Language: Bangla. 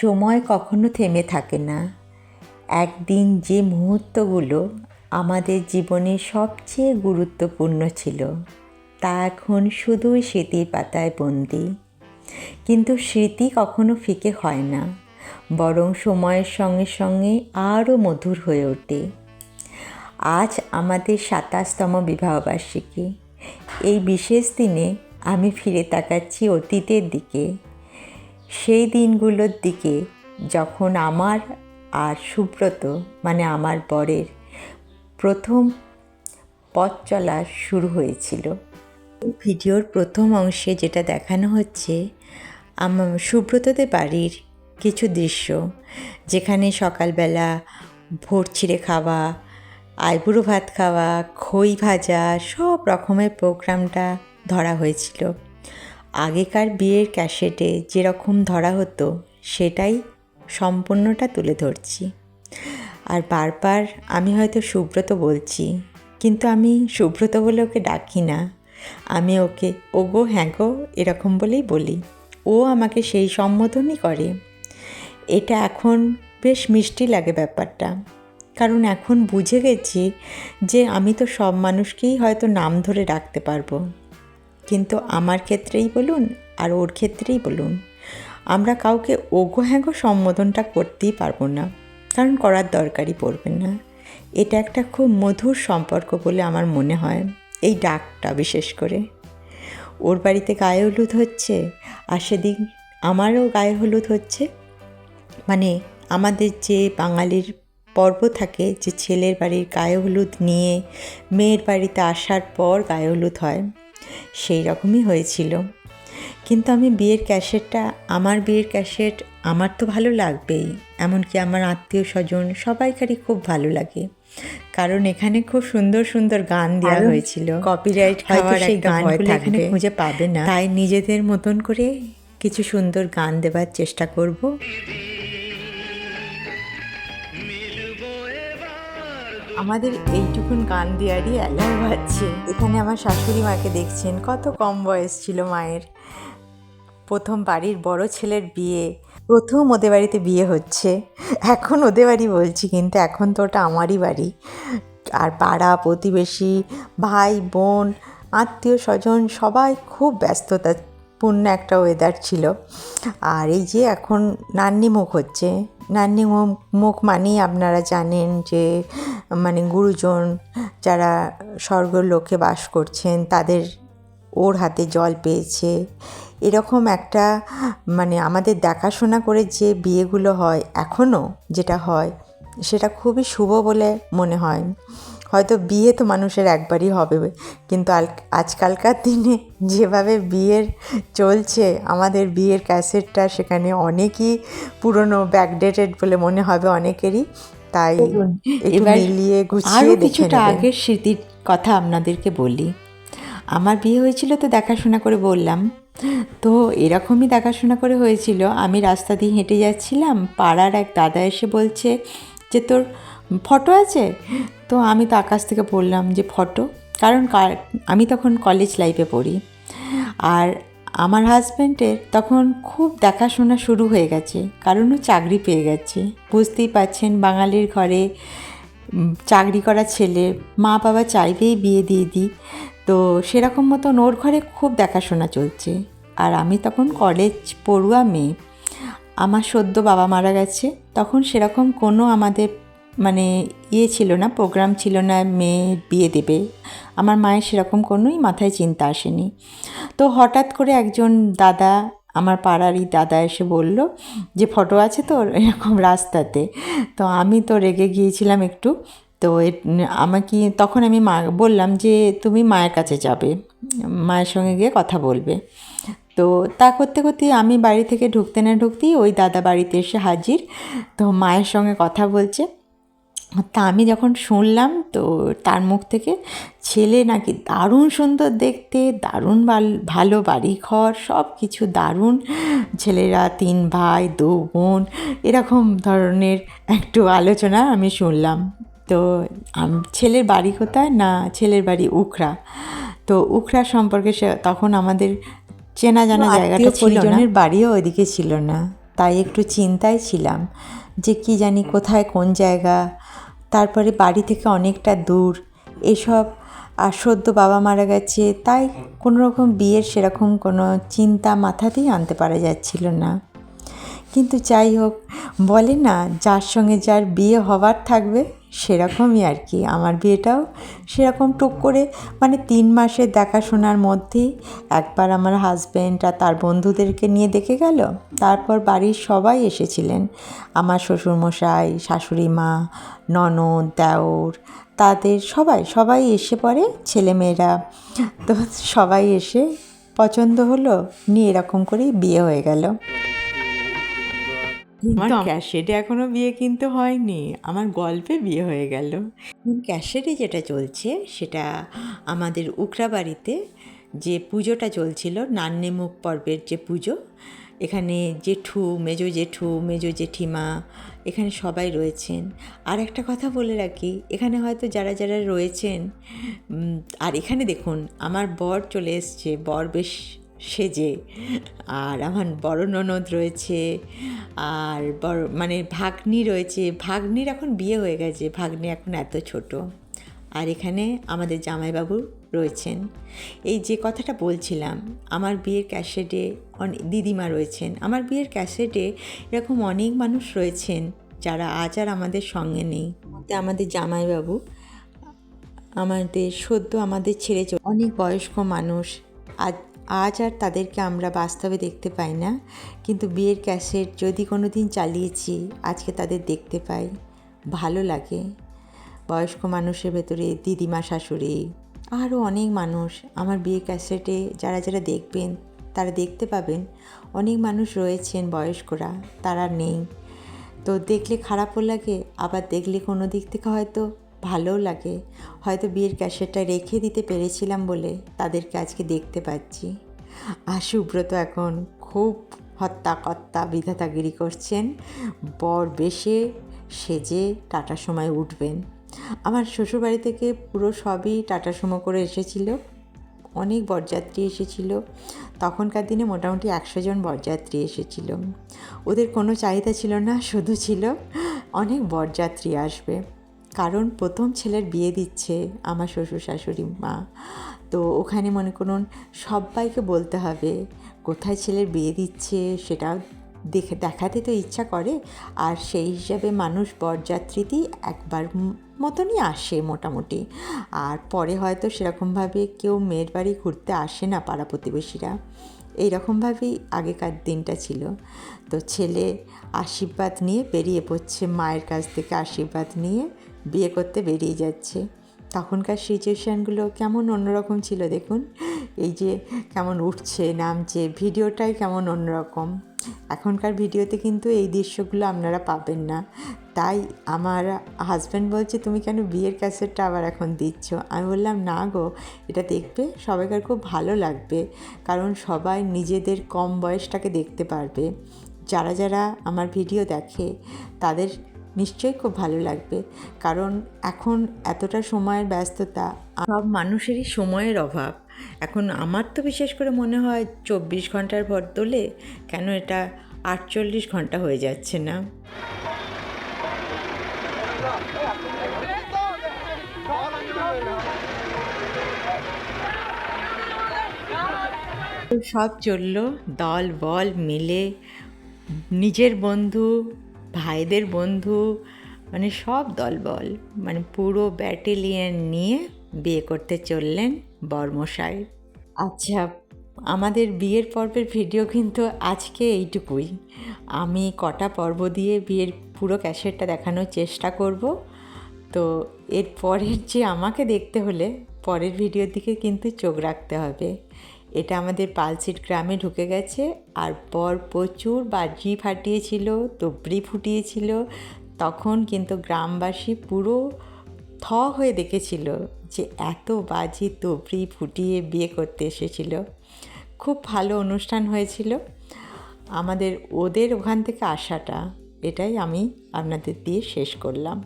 সময় কখনো থেমে থাকে না। একদিন যে মুহূর্তগুলো আমাদের জীবনে সবচেয়ে গুরুত্বপূর্ণ ছিল, তা এখন শুধুই স্মৃতির পাতায় বন্দি। কিন্তু স্মৃতি কখনো ফিকে হয় না, বরং সময়ের সঙ্গে সঙ্গে আরও মধুর হয়ে ওঠে। আজ আমাদের সাতাশতম বিবাহবার্ষিকী। এই বিশেষ দিনে আমি ফিরে তাকাচ্ছি অতীতের দিকে। সেই দিনগুলোর দিকে যখন আমার আর সুব্রত মানে আমার বরের প্রথম পথ চলা শুরু হয়েছিল, ভিডিওর প্রথম অংশে যেটা দেখানো হচ্ছে আমার সুব্রতদের বাড়ির কিছু দৃশ্য, যেখানে সকালবেলা ভোর ছিঁড়ে খাওয়া, আইবুড়ো ভাত খাওয়া, খই ভাজা, সব রকমের প্রোগ্রামটা ধরা হয়েছিল। আগেকার বিয়ের ক্যাসেটে যেরকম ধরা হতো, সেটাই সম্পূর্ণটা তুলে ধরছি। আর বারবার আমি হয়তো সুব্রত বলছি, কিন্তু আমি সুব্রত বলে ওকে ডাকি না। আমি ওকে ও গো হ্যাঁ গো, এরকম বলেই বলি। ও আমাকে সেই সম্বোধনই করে। এটা এখন বেশ মিষ্টি লাগে ব্যাপারটা। কারণ এখন বুঝে গেছি যে আমি তো সব মানুষকেই হয়তো নাম ধরে ডাকতে পারব। কিন্তু আমার ক্ষেত্রেই বলুন আর ওর ক্ষেত্রেই বলুন। আমরা কাউকে ওগো হ্যাগো সম্বোধনটা করতেই পারব না, কারণ করার দরকারই পড়বে না। এটা একটা খুব মধুর সম্পর্ক বলে আমার মনে হয়, এই ডাকটা বিশেষ করে। ওর বাড়িতে গায়ে হলুদ হচ্ছে, আর সেদিন আমারও গায়ে হলুদ হচ্ছে। মানে আমাদের যে বাঙালির পর্ব থাকে, যে ছেলের বাড়ির গায়ে হলুদ নিয়ে, মেয়ের বাড়িতে আসার পর গায়ে হলুদ হয়। সেই রকমই হয়েছিল। কিন্তু আমি বিয়ের ক্যাসেটটা আমার বিয়ের ক্যাসেট আমার তো ভালো লাগবেই। এমনকি আমার আত্মীয় স্বজন সবাইকারই খুব ভালো লাগে। কারণ এখানে খুব সুন্দর সুন্দর গান দেওয়া হয়েছিল। কপিরাইট খাওয়ার সেই গানগুলো এখানে খুঁজে পাবে না। তাই নিজেদের মতন করে কিছু সুন্দর গান দেওয়ার চেষ্টা করব। আমাদের এইটুকুন গান দেওয়ারই অ্যালাউ বাজছে। এখানে আমার শাশুড়ি মাকে দেখছেন, কত কম বয়স ছিল মায়ের। প্রথম বাড়ির বড় ছেলের বিয়ে, প্রথম ওদের বাড়িতে বিয়ে হচ্ছে। এখন ওদের বাড়ি বলছি, কিন্তু এখন তো ওটা আমারই বাড়ি। আর পাড়া, প্রতিবেশী, ভাই, বোন আত্মীয় স্বজন সবাই খুব ব্যস্ততাপূর্ণ একটা ওয়েদার ছিল। আর এই যে এখন নান্নি মুখ হচ্ছে। নান্নি মুখ মানেই আপনারা জানেন যে মানে গুরুজন যারা স্বর্গলোকে বাস করছেন, তাদের ওর হাতে জল পেয়েছে। এরকম একটা মানে আমাদের দেখাশোনা করে যে বিয়েগুলো হয় এখনও যেটা হয়, সেটা খুবই শুভ বলে মনে হয়। হয়তো বিয়ে তো মানুষের একবারই হবে কিন্তু আজকালকার দিনে যেভাবে বিয়ের চলছে আমাদের বিয়ের ক্যাসেটটা সেখানে অনেকই পুরনো ব্যাকডেটেড বলে মনে হবে অনেকেরই তাই একটু মিলিয়ে গুছিয়ে কিছুটা আগের স্মৃতির কথা আপনাদেরকে বলি। আমার বিয়ে হয়েছিল তো দেখাশোনা করে বললাম। তো এরকমই দেখাশোনা করে হয়েছিল আমি রাস্তা দিয়ে হেঁটে যাচ্ছিলাম পাড়ার এক দাদা এসে বলছে যে তোর ফটো আছে? তো আমি তো আকাশ থেকে বললাম যে, ফটো। কারণ আমি তখন কলেজ লাইফে পড়ি। আর আমার হাজব্যান্ডের তখন খুব দেখাশোনা শুরু হয়ে গেছে, কারণ ও চাকরি পেয়ে গেছে। বুঝতেই পাচ্ছেন বাঙালির ঘরে চাকরি করা ছেলে, মা বাবা চাইবেই বিয়ে দিয়ে দিই। তো সেরকম মতন ওর ঘরে খুব দেখাশোনা চলছে। আর আমি তখন কলেজ পড়ুয়া মেয়ে। আমার সদ্য বাবা মারা গেছে, তখন সেরকম কোনো আমাদের মানে ইয়ে ছিল না প্রোগ্রাম ছিল না, মেয়ে বিয়ে দেবে। আমার মায়ের সেরকম কোনোই মাথায় চিন্তা আসেনি। তো হঠাৎ করে একজন দাদা, আমার পাড়ারই দাদা এসে বলল যে, ফটো আছে তো এরকম রাস্তাতে। তো আমি তো রেগে গিয়েছিলাম একটু। তো আমাকে, তখন আমি মা, বললাম যে, তুমি মায়ের কাছে যাবে। মায়ের সঙ্গে গিয়ে কথা বলবে। তো তা করতে করতে আমি বাড়ি থেকে ঢুকতে না ঢুকতেই ওই দাদা বাড়িতে এসে হাজির। তো মায়ের সঙ্গে কথা বলছে। তা আমি যখন শুনলাম তো তার মুখ থেকে ছেলে নাকি দারুণ সুন্দর দেখতে দারুণ ভালো বাড়ি ঘর সব কিছু দারুণ। ছেলেরা তিন ভাই দু বোন। এরকম ধরনের একটু আলোচনা আমি শুনলাম। তো ছেলের বাড়ি কোথায়? না ছেলের বাড়ি উখরা তো উখরা সম্পর্কে সে তখন আমাদের চেনা জানা জায়গাটা ছিল বাড়িও ওইদিকে ছিল না। তাই একটু চিন্তায় ছিলাম। যে কি জানি কোথায়, কোন জায়গা। তারপরে বাড়ি থেকে অনেকটা দূর। এসব, আর সদ্য বাবা মারা গেছে, তাই কোনো রকম বিয়ের সেরকম কোনো চিন্তা মাথাতেই আনতে পারা যাচ্ছিল না। কিন্তু যাই হোক, বলে না, যার সঙ্গে যার বিয়ে হবার থাকবে সেরকমই আর কি। আমার বিয়েটাও সেরকম টুক করে মানে তিন মাসের দেখাশোনার মধ্যেই একবার আমার হাজব্যান্ড আর তার বন্ধুদেরকে নিয়ে দেখে গেল। তারপর বাড়ির সবাই এসেছিলেন। আমার শ্বশুরমশাই, শাশুড়ি মা, ননদ, দেওর, তাদের সবাই সবাই এসে পড়ে ছেলেমেয়েরা। তো সবাই এসে পছন্দ হলো, নিয়ে এরকম করেই বিয়ে হয়ে গেল। আমার ক্যাশেটে এখনও বিয়ে কিন্তু হয়নি আমার গল্পে বিয়ে হয়ে গেল। ক্যাশেটে যেটা চলছে সেটা আমাদের উকরা বাড়িতে যে পুজোটা চলছিল নান্নেমুখ পর্বের যে পুজো এখানে জেঠু মেজো জেঠু মেজো জেঠিমা এখানে সবাই রয়েছেন। আর একটা কথা বলে রাখি এখানে হয়তো যারা যারা রয়েছেন আর এখানে দেখুন আমার বর চলে এসছে বর বেশ সেজে। আর আমার বড় ননদ রয়েছে, আর বড় মানে ভাগ্নি রয়েছে। ভাগ্নির এখন বিয়ে হয়ে গেছে, ভাগ্নি এখন এত ছোট। আর এখানে আমাদের জামাইবাবু রয়েছেন। এই যে কথাটা বলছিলাম, আমার বিয়ের ক্যাসেটে দিদিমা রয়েছেন। আমার বিয়ের ক্যাসেটে এরকম অনেক মানুষ রয়েছেন যারা আজ আর আমাদের সঙ্গে নেই। আমাদের জামাইবাবু, আমাদের সদ্য আমাদের ছেড়ে অনেক বয়স্ক মানুষ আজ আজ আর তাদেরকে আমরা বাস্তবে দেখতে পাই না। কিন্তু বিয়ের ক্যাসেট যদি কোনো দিন চালিয়েছি, আজকে তাদের দেখতে পাই। ভালো লাগে। বয়স্ক মানুষের ভেতরে দিদিমা, শাশুড়ি, আরও অনেক মানুষ আমার বিয়ে ক্যাসেটে যারা যারা দেখবেন, তারা দেখতে পাবেন অনেক মানুষ রয়েছেন বয়স্করা, তারা নেই। তো দেখলে খারাপও লাগে, আবার দেখলে কোনো দিক থেকে হয়তো ভালোও লাগে। হয়তো বিয়ের ক্যাসেটটা রেখে দিতে পেরেছিলাম বলে তাদেরকে আজকে দেখতে পাচ্ছি। আর সুব্রত এখন খুব হত্যা কত্তা বিধাতাগিরি করছেন। বর বেশে সেজে টাটা সময় উঠবেন। আমার শ্বশুরবাড়ি থেকে পুরো সবই টাটা সুমো করে এসেছিল। অনেক বরযাত্রী এসেছিল। তখনকার দিনে মোটামুটি একশো জন বরযাত্রী এসেছিল। ওদের কোনো চাহিদা ছিল না, শুধু ছিল অনেক বরযাত্রী আসবে। কারণ প্রথম ছেলের বিয়ে দিচ্ছে আমার শ্বশুর শাশুড়ি মা। তো ওখানে মনে করুন সবাইকে বলতে হবে কোথায় ছেলের বিয়ে দিচ্ছে সেটা দেখে দেখাতে তো ইচ্ছা করে। আর সেই হিসাবে মানুষ বরযাত্রীতেই একবার মতনই আসে মোটামুটি। আর পরে হয়তো সেরকমভাবে কেউ মেয়ের বাড়ি ঘুরতে আসে না পাড়া প্রতিবেশীরা। এইরকমভাবেই আগেকার দিনটা ছিল। তো ছেলে আশীর্বাদ নিয়ে বেরিয়ে পড়ছে মায়ের কাছ থেকে আশীর্বাদ নিয়ে। বিয়ে করতে বেরিয়ে যাচ্ছে। তখনকার সিচুয়েশানগুলো কেমন অন্যরকম ছিল দেখুন? এই যে কেমন উঠছে, নামছে, ভিডিওটাই কেমন অন্যরকম। এখনকার ভিডিওতে কিন্তু এই দৃশ্যগুলো আপনারা পাবেন না। তাই আমার হাজব্যান্ড বলছে, তুমি কেন বিয়ের ক্যাসেটটা আবার এখন দিচ্ছ? আমি বললাম, না গো, এটা দেখবে সবাইকার খুব ভালো লাগবে। কারণ সবাই নিজেদের কম বয়সটাকে দেখতে পারবে। যারা যারা আমার ভিডিও দেখে, তাদের নিশ্চয়ই খুব ভালো লাগবে। কারণ এখন এতটা সময়ের ব্যস্ততা সব মানুষেরই সময়ের অভাব। এখন আমার তো বিশেষ করে মনে হয় চব্বিশ ঘণ্টার পর তোলে কেন এটা আটচল্লিশ ঘণ্টা হয়ে যাচ্ছে না? সব চলল, দল বল মিলে, নিজের বন্ধু ভাইদের বন্ধু মানে সব দলবল মানে পুরো ব্যাটেলিয়ান নিয়ে বিয়ে করতে চললেন বর্মশাই। আচ্ছা আমাদের বিয়ের পর্বের ভিডিও কিন্তু আজকে এইটুকুই। আমি কটা পর্ব দিয়ে বিয়ের পুরো ক্যাসেটটা দেখানোর চেষ্টা করব। তো এর পরের যে আমাকে দেখতে হলে পরের ভিডিওর দিকে কিন্তু চোখ রাখতে হবে। এটা আমাদের পালসিট গ্রামে ঢুকে গেছে। আর পর প্রচুর বাজি ফাটিয়েছিল তুবড়ি ফুটিয়েছিল। তখন কিন্তু গ্রামবাসী পুরো থ হয়ে দেখেছিল যে এত বাজি তুবড়ি ফুটিয়ে বিয়ে করতে এসেছিল। খুব ভালো অনুষ্ঠান হয়েছিল। আমাদের ওদের ওখান থেকে আসাটা, এটাই আমি আপনাদের দিয়ে শেষ করলাম।